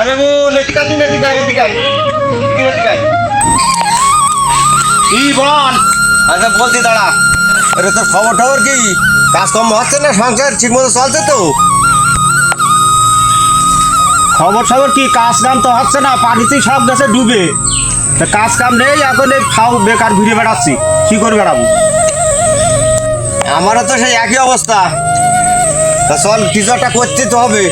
আরে আয়, এদিকে আয়। এদিকে, এদিকে আয়। কি বল? আচ্ছা বলছি দাঁড়া। আরে তোর খবর টবর কি? কাজকর্ম হচ্ছে না? সংসার ঠিক মতো চলছে তো? খবর খবর কি? কাজ কাম তো হচ্ছে না পানিতেই সব গেছে ডুবে। তা কাজ কাম নেই এখন এই ফাও বেকার ঘুরে বেড়াচ্ছি। কি করে বেড়াবো? আমারও তো সেই একই অবস্থা। তা চল কিছু একটা করতে তো হবে।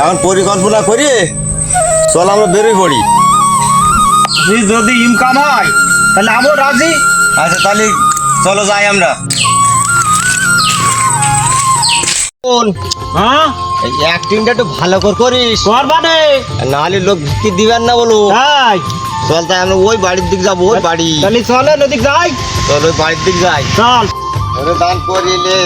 এখন পরিকল্পনা করি চল আমরা বেরোই পড়ি। যদি ইনকাম হয় তাহলে আমিও রাজি? আচ্ছা তাহলে চলো যাই আমরা। হ্যাঁ? অ্যাক্টিংটা একটু ভালো করে করিস। কর নাহলে লোক ভিত্তি দিবেন না বলো। তাই? চল তাই আমরা ওই বাড়ির দিক যাব ওই বাড়ি। তাহলে চলে নদী যাই। চল ওই বাড়ির দিক যাই। চল। দান করিলে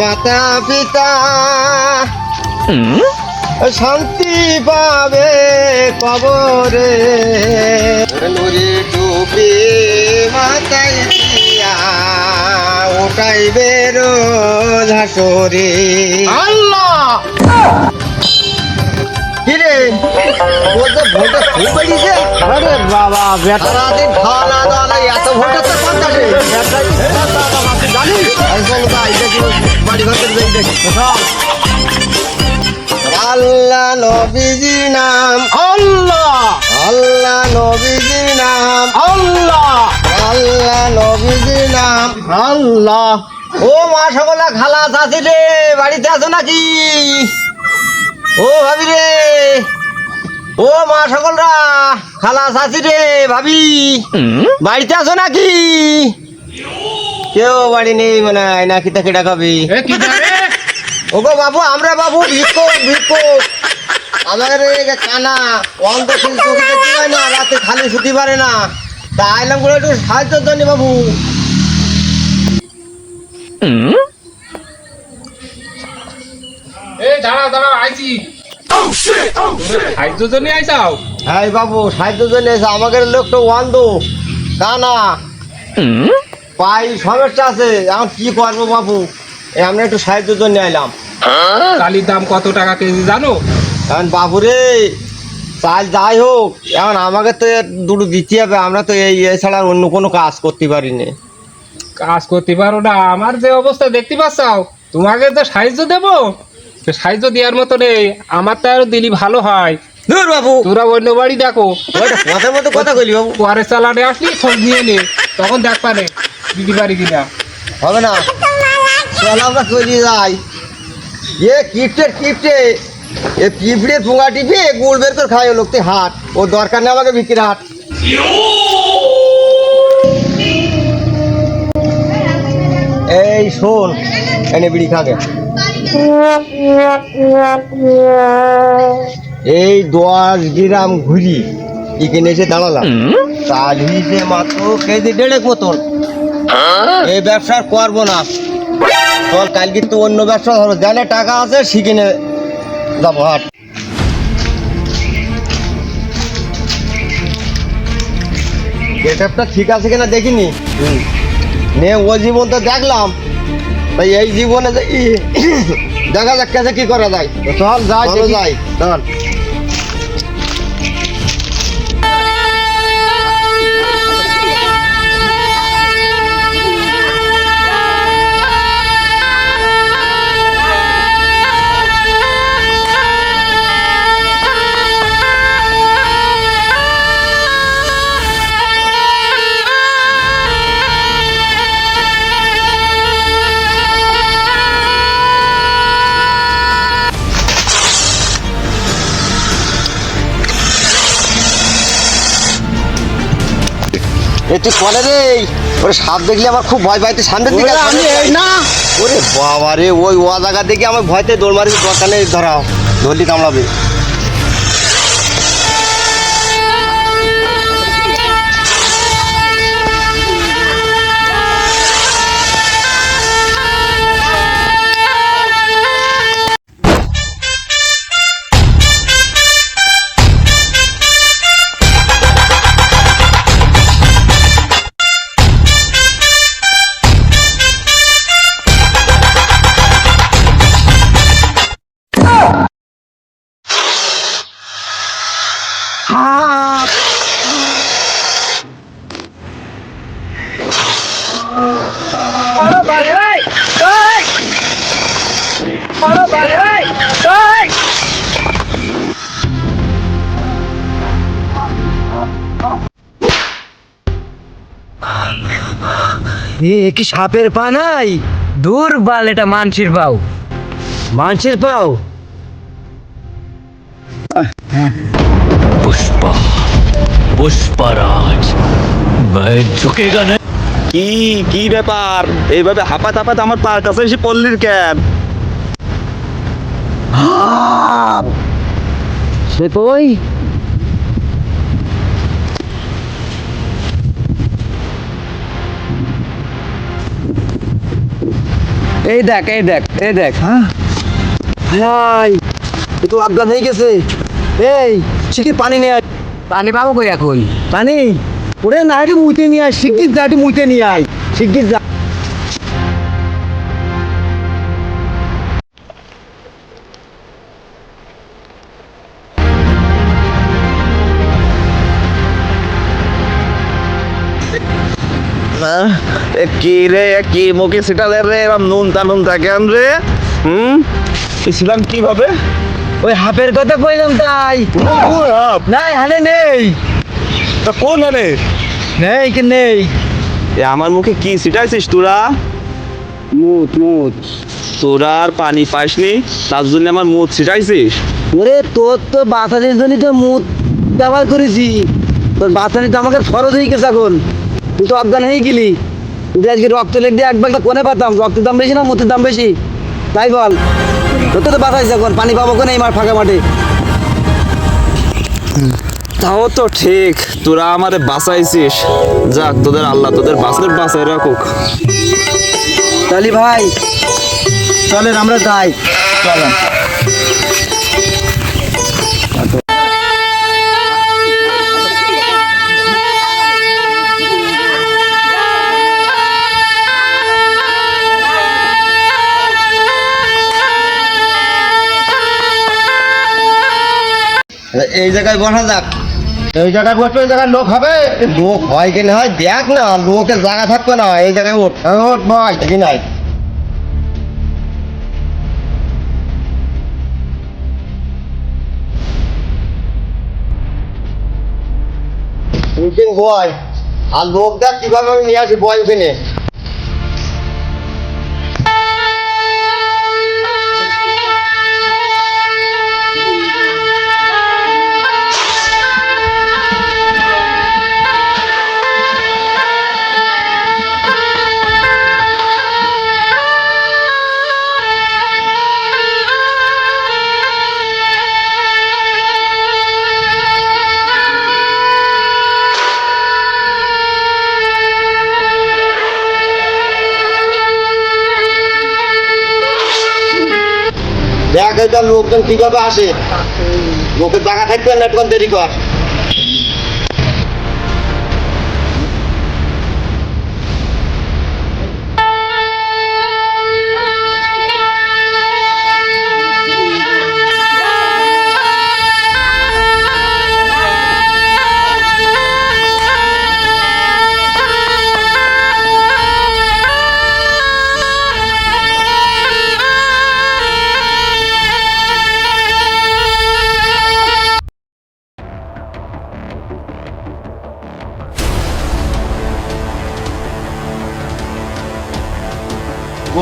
মাতা পিতা শান্তি পাবে কবরে। নুরি টুপি মাতাই দিয়া ওটাই বেরো ঝাসরে আল্লাহ! কিরে ওর তো খুব বেরিয়েছে? আরে বাবা বেটা। এত বাড়ি ঘর দেখি আল্লাহ নবীজি নাম। আল্লাহ। আল্লাহ নবীজি নাম। আল্লাহ। আল্লাহ নবীজি নাম। আল্লাহ। ও মা সকলা খালা চাচি রে বাড়িতে আছো নাকি? ও ভাবি রে। ও মা সকলরা খালা চাচি রে ভাবি। বাড়িতে আছো নাকি? কেউ বাড়ি নেই মানে হয় নাকি তাকে ডাকাবি এ কি জানে ও গো বাবু আমরা বাবু ভিক্ষ ভিক্ষ আমাদের কানা অন্ত চোখে দেখতে পায় না রাতে খালি শুতে পারে না। তা আইলাম করে একটু সাহায্য জন্য বাবু। এই দাঁড়াও দাঁড়াও আইছি। সাহায্য জন্য আইসাও হ্যাঁ বাবু সাহায্য জন্য এসে আমাদের লোকটা অন্ধ। কানা পাই সমস্যা আছে এখন কি করব বাবু? আমরা একটু সাহায্যের জন্য আইলাম কালির দাম কত টাকা কেজি জানো? এখন বাবু রে চাল যাই হোক এখন আমাকে তো দুটো দিতে হবে আমরা তো এই এছাড়া অন্য কোনো কাজ করতে পারিনি। কাজ করতে পারো না আমার যে অবস্থা দেখতে পাচ্ছাও তোমাকে তো সাহায্য দেবো। তো সাহায্য দেওয়ার মতো নেই আমার তো আরও দিলি ভালো হয়। দূর বাবু। তোরা অন্য বাড়ি দেখো। কথার মতো কথা কইলি বাবু। পরে চালানে আসলি খোঁজ নিয়ে নে। তখন দেখ পারে দিতে পারি কিনা। হবে না। আমরা চলে যাই। এ কিপটে কিপটে। এ পিঁপড়ে পুঙ্গা টিপে গুড় বের করে খায় লোকটি হাট। ও দরকার নেই আমাকে বিক্রির হাট। এই শোন এনে বিড়ি খাগে এই দশ গ্রাম ঘুরি এখানে এসে দাঁড়ালাম। চাল হিসে মাত্র কেজি দেড়েক মতন। এই ব্যবসা করব না। চল কাল কিন্তু অন্য ব্যবসা ধরো জানে টাকা আছে শিখিনে যাব হাট। গেটআপটা ঠিক আছে কিনা দেখিনি? নে ও জীবন তো দেখলাম। তাই এই জীবনে দেখা যাক কাছে কি করা যায়। চল যাই চলো যাই চল। এ তুই কলে রে? ওরে সাপ দেখলে আমার খুব ভয় পাইতে সামনের দিকে আমি এই না। ওরে বাবা রে ওই ও জায়গা দেখে আমার ভয়তে দৌড় মারি দরকার নেই ধরাও ধরলি কামড়াবে এ কি সাপের পা নাই দূর বাল এটা মানসির পাও মানসির পাও? পুষ্পা পুষ্পারাজ ঝুঁকেগা না। কি কি ব্যাপার? এইভাবে হাপাত হাপাত আমার পার কাছে এসে পল্লীর ক্যাব সে কই? এই দেখ এই দেখ এই দেখ। হ্যাঁ? ভাই এ তো অজ্ঞান হয়ে গেছে। এই শিখি পানি নিয়ে আয়। পানি পাবো কই এখন? পানি? ওরে না একটু মুইতে নিয়ে আয়। শিগগির যা একটু মুইতে নিয়ে আয়। শিগগির যা। এ কি রে কি মুখে সিটালে রে? এরম নুন তা নুন তা কেন রে হুম? ইসলাম কীভাবে? ওই হাফের কথা কইলাম তাই। নাই হানে নেই। তা কোন রে নেই কি নেই? এ আমার মুখে কি সিটাইছিস তোরা? মুত মুত। তোরা আর পানি পাসনি তার জন্য আমার মুখ ছিটাইছিস ওরে তোর তো বাঁচানির জন্যই তো মুত ব্যবহার করেছি। তোর বাঁচানি তো আমাকে ফরজ হয়ে গেছে এখন। তুই তো অজ্ঞান হয়ে গেলি। আজকে রক্ত দিয়ে একবার কোনে পাতাম? রক্তের দাম বেশি না মুতের দাম বেশি? তাই বল। তোর তো এখন পানি পাবো কোনে এই মাঠ ফাঁকা মাঠে? তাও তো ঠিক তোরা আমারে বাঁচাইছিস। যাক তোদের আল্লাহ তোদের বাঁচলে বাঁচাই রাখুক। তালি ভাই চলেন আমরা যাই। চলেন। এই জায়গায় বসা যাক। এই জায়গায় বসবে এই জায়গায় লোক হবে? লোক হয় কি না হয় দেখ না লোকের জায়গা থাকবে না এই জায়গায় ওঠ। ওঠ ভাই কি নাই? উঠেন বয়? আর লোক দেখ কীভাবে আমি নিয়ে আসি বয় ওখানে? লোকজন কীভাবে আসে? লোকের জায়গা থাকবে না দেরি কর।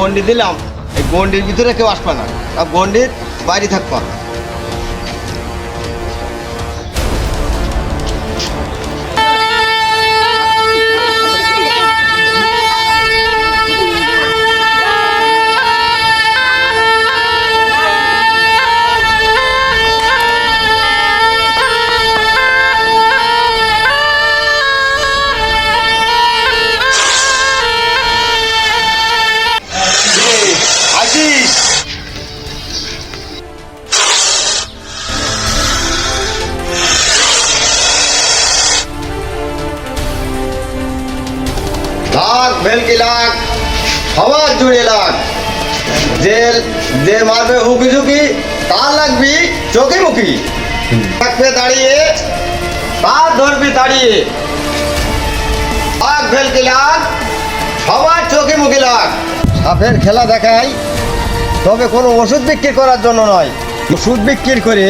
গন্ডি দিলাম এই গন্ডির ভিতরে কেউ আসবে না। গন্ডির বাইরে থাকবা। যে যে মারবে হুকি ঝুঁকি, তার লাগবি চোখে মুখি। থাকবে দাঁড়িয়ে, তার ধরবি দাঁড়িয়ে। লাখ ভেলকি লাখ সবার চোখে মুখে লাখ সাপের খেলা দেখাই, তবে কোনো ওষুধ বিক্রি করার জন্য নয়। ওষুধ বিক্রি করে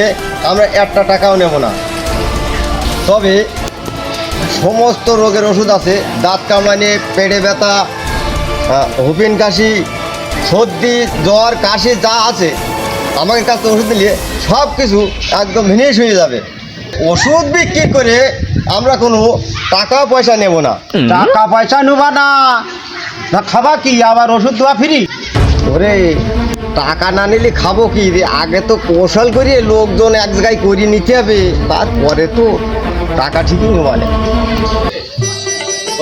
আমরা একটা টাকাও নেব না। তবে সমস্ত রোগের ওষুধ আছে। দাঁত কামানি পেটে ব্যথা হুপিন কাশি সর্দি জ্বর কাশি যা আছে আমাদের কাছে ওষুধ দিলে সব কিছু একদম ভিনিশ হয়ে যাবে। ওষুধ বিক্রি করে আমরা কোনো টাকা পয়সা নেব না। টাকা পয়সা নেবা না। না খাবা কি? আবার ওষুধ দেওয়া ফ্রি? ওরে টাকা না নিলে খাব কি? রে? আগে তো কৌশল করিয়ে লোকজন এক জায়গায় করিয়ে নিতে হবে। তারপরে তো টাকা ঠিকই নেবালে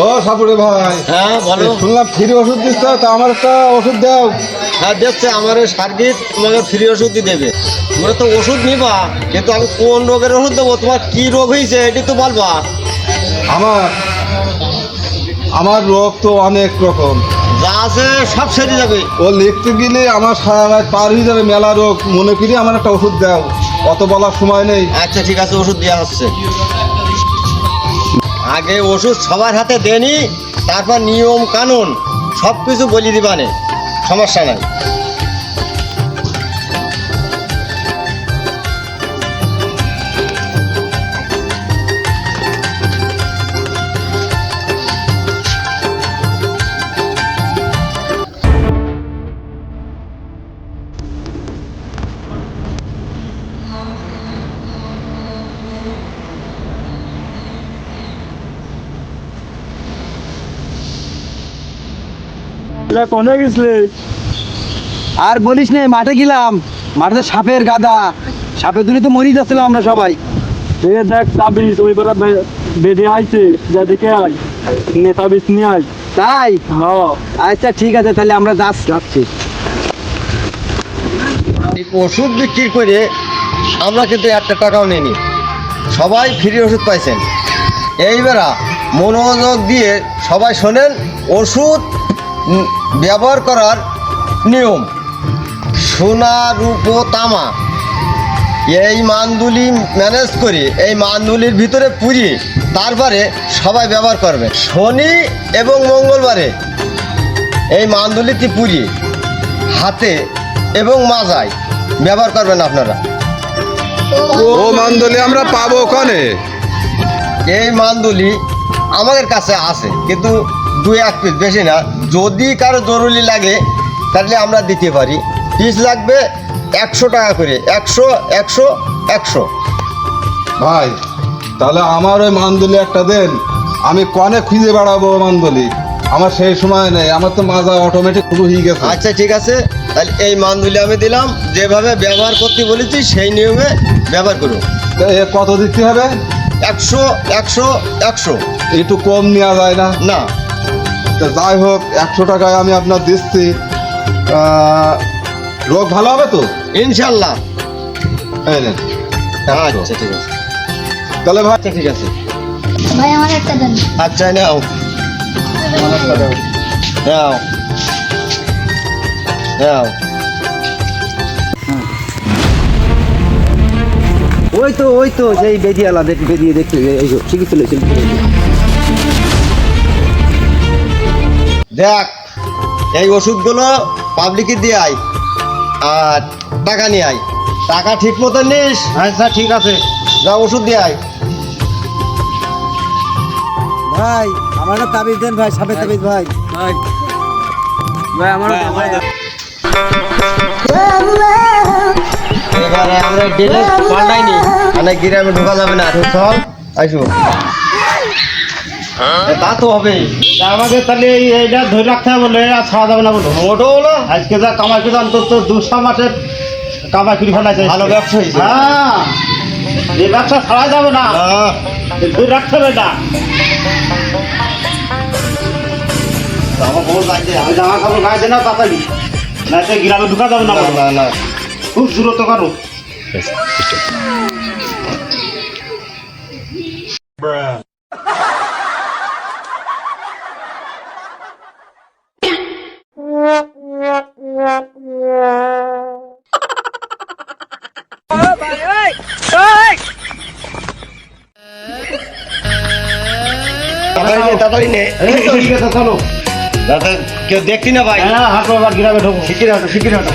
ও সাপুরে ভাই। হ্যাঁ বলো। শুনলাম ফ্রি ওষুধ দিচ্ছ তা আমার একটা ওষুধ দাও। হ্যাঁ দেখছে আমার সার্ভিস তোমাকে ফ্রি ওষুধ দিয়ে দেবে। তোমরা তো ওষুধ নিবা কিন্তু আমি কোন রোগের ওষুধ দেবো তোমার কি রোগ হয়েছে এটি তো বলবা। আমার আমার রোগ তো অনেক রকম। যা আছে সব সেরে যাবে। ও লিখতে গেলে আমার সারা রাত পার হয়ে যাবে মেলা রোগ। মনে করি আমার একটা ওষুধ দাও অত বলার সময় নেই। আচ্ছা ঠিক আছে ওষুধ দেওয়া হচ্ছে। আগে ওষুধ সবার হাতে দেনি তারপর নিয়ম কানুন সব কিছু বলি দিবানে। সমস্যা নাই। আর বলিস নে মাঠে গেলাম। মাঠে সাপের গাদা। সাপের দুনি তো মরি যাচ্ছিলাম আমরা সবাই। দেখ তাবিজ ওই বেড়া বেঁধে আইছে যা দেখে আয় নে তাবিজ নিয়ে আয়। তাই? হ্যাঁ। আচ্ছা ঠিক আছে তাহলে আমরা যাচ্ছি। যাচ্ছি। ওষুধ বিক্রি করে আমরা কিন্তু একটা টাকাও নিইনি। সবাই ফ্রি ওষুধ পাইছেন। এইবারা মনোযোগ দিয়ে সবাই শোনেন ওষুধ ব্যবহার করার নিয়ম। সোনা রূপ তামা। এই মানদুলি ম্যানেজ করে এই মানদুলির ভিতরে পুড়িয়ে তারপরে সবাই ব্যবহার করবে। শনি এবং মঙ্গলবারে এই মানদুলিটি পুড়িয়ে হাতে এবং মাজায় ব্যবহার করবেন আপনারা। ও মানদলি আমরা পাবো ওখানে? এই মানদুলি আমাদের কাছে আছে কিন্তু দু এক পিস বেশি না। যদি কারও জরুরি লাগে তাহলে আমরা দিতে পারি। পিস লাগবে একশো টাকা করে। একশো একশো একশো। ভাই তাহলে আমার ওই মানদলি একটা দেন। আমি কনে খুঁজে বেড়াবো মানদলি আমার সেই সময় নেই। আমার তো মাজা অটোমেটিক শুরু হয়ে গেছে। আচ্ছা ঠিক আছে। তাহলে এই মানদুলি আমি দিলাম। যেভাবে ব্যবহার করতে বলেছি সেই নিয়মে ব্যবহার করুন। এ কত দিতে হবে? একশো একশো একশো। একটু কম নেওয়া যায় না? না। তা যাই হোক একশো টাকায় আমি আপনার দিচ্ছি। রোগ ভালো হবে তো? ইনশাল্লাহ। এই নেন, আচ্ছা ঠিক আছে। তাহলে ভাই আচ্ছা ঠিক আছে। ভাই আমার একটা দেন। আচ্ছা নাও। নাও। নাও। ওই তো ওই তো সেই বেদিয়ালা দেখ বেরিয়ে দেখতে এই তো, ঠিকই চলেছে। দেখ এই ওষুধগুলো পাবলিকে দিয়ে আয় আর টাকা নিয়ে আয়। টাকা ঠিক মতো নিস আচ্ছা ঠিক আছে। যা ওষুধ দিয়ে আয়। ভাই আমার একটা তাবিজ দেন ভাই সাপের তাবিজ ভাই। ভাই। ভাই আমার এবারে আমরা ডেলে পাল্টাইনি। অনেক গ্রামে ঢোকা যাবে না চল আইসো। তা তো হবেই। তা আমাকে তাহলে এইটা ধরে রাখতে হবে বলে আর ছাড়া যাবে না বলো। মোটো হলো? আজকে যা কামাই করে অন্তত দুশো মাসের কামাই করে ফেলাইছে। ভালো ব্যবসা হয়েছে। হ্যাঁ। এই ব্যবসা ছাড়া যাবে না। ধরে রাখতে হবে এটা। আমার খবর লাগছে আমি জামা কাপড় গায়ে দেনা তাড়াতাড়ি না সে গ্রামে ঢুকা যাবে না না না না। খুব দূরত্ব করো। তাড়াতাড়ি তাড়াতাড়ি নে। ঠিক আছে চলো। দাদা কেউ দেখছি না ভাই? হ্যাঁ হাঁটো আবার গ্রামে ঢোকো। শিখিয়ে হাঁটো শিখিয়ে হাঁটো